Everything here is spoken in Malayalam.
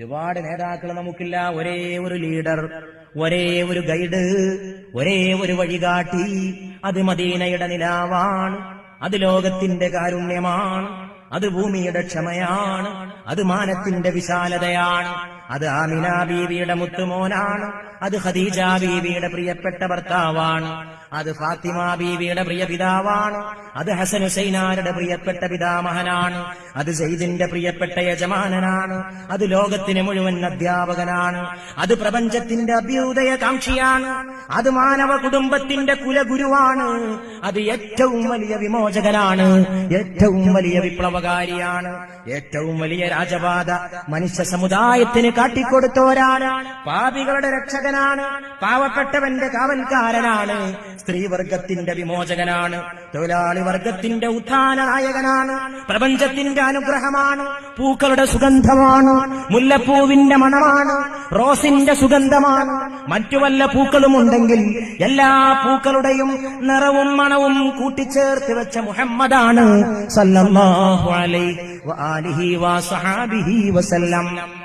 ഒരുപാട് നേതാക്കൾ നമുക്കില്ല. ഒരേ ഒരു ലീഡർ ഒരേ ഒരു ഗൈഡ് ഒരേ ഒരു വഴികാട്ടി. അത് മദീനയുടെ നിലാവാണ് അത് ലോകത്തിന്റെ കാരുണ്യമാണ് അത് ഭൂമിയുടെ ക്ഷമയാണ് അത് മാനത്തിന്റെ വിശാലതയാണ്. അത് ആമിന ബീവിയുടെ മുത്തുമോനാണ്. അത് ഖദീജ ബീവിയുടെ പ്രിയപ്പെട്ട ഭർത്താവാണ്. അത് ഫാത്തിമ ബീവിയുടെ പ്രിയ പിതാവാണ്. അത് ഹസൻ ഹുസൈനാരുടെ പ്രിയപ്പെട്ട പിതാമഹനാണ്. അത് സെയ്ദിന്റെ പ്രിയപ്പെട്ട യജമാനനാണ്. അത് ലോകത്തിന് മുഴുവൻ അധ്യാപകനാണ്. അത് പ്രപഞ്ചത്തിന്റെ അഭ്യുദയ കാക്ഷിയാണ് അത് മാനവ കുടുംബത്തിന്റെ കുലഗുരുവാണ്. അത് ഏറ്റവും വലിയ വിമോചകനാണ്. ഏറ്റവും വലിയ വിപ്ലവകാരിയാണ്. ഏറ്റവും വലിയ രാജപാത മനുഷ്യ സമുദായത്തിന് കാട്ടിക്കൊടുത്തവരാണ്. പാപികളുടെ രക്ഷകനാണ്. പാവപ്പെട്ടവന്റെ കാവൽക്കാരനാണ്. സ്ത്രീവർഗത്തിന്റെ വിമോചകനാണ്. തൊഴിലാളി വർഗത്തിന്റെ ഉത്ഥാന നായകനാണ് പ്രപഞ്ചത്തിന്റെ അനുഗ്രഹമാണ്. പൂക്കളുടെ സുഗന്ധമാണ്. മുല്ലപ്പൂവിന്റെ മണമാണ്. റോസിന്റെ സുഗന്ധമാണ്. മറ്റു വല്ല പൂക്കളും ഉണ്ടെങ്കിൽ എല്ലാ പൂക്കളുടെയും നിറവും മണവും കൂട്ടിച്ചേർത്ത് വെച്ച മുഹമ്മദാണ് സല്ലല്ലാഹു അലൈഹി വസഹാബിഹി വസല്ലം.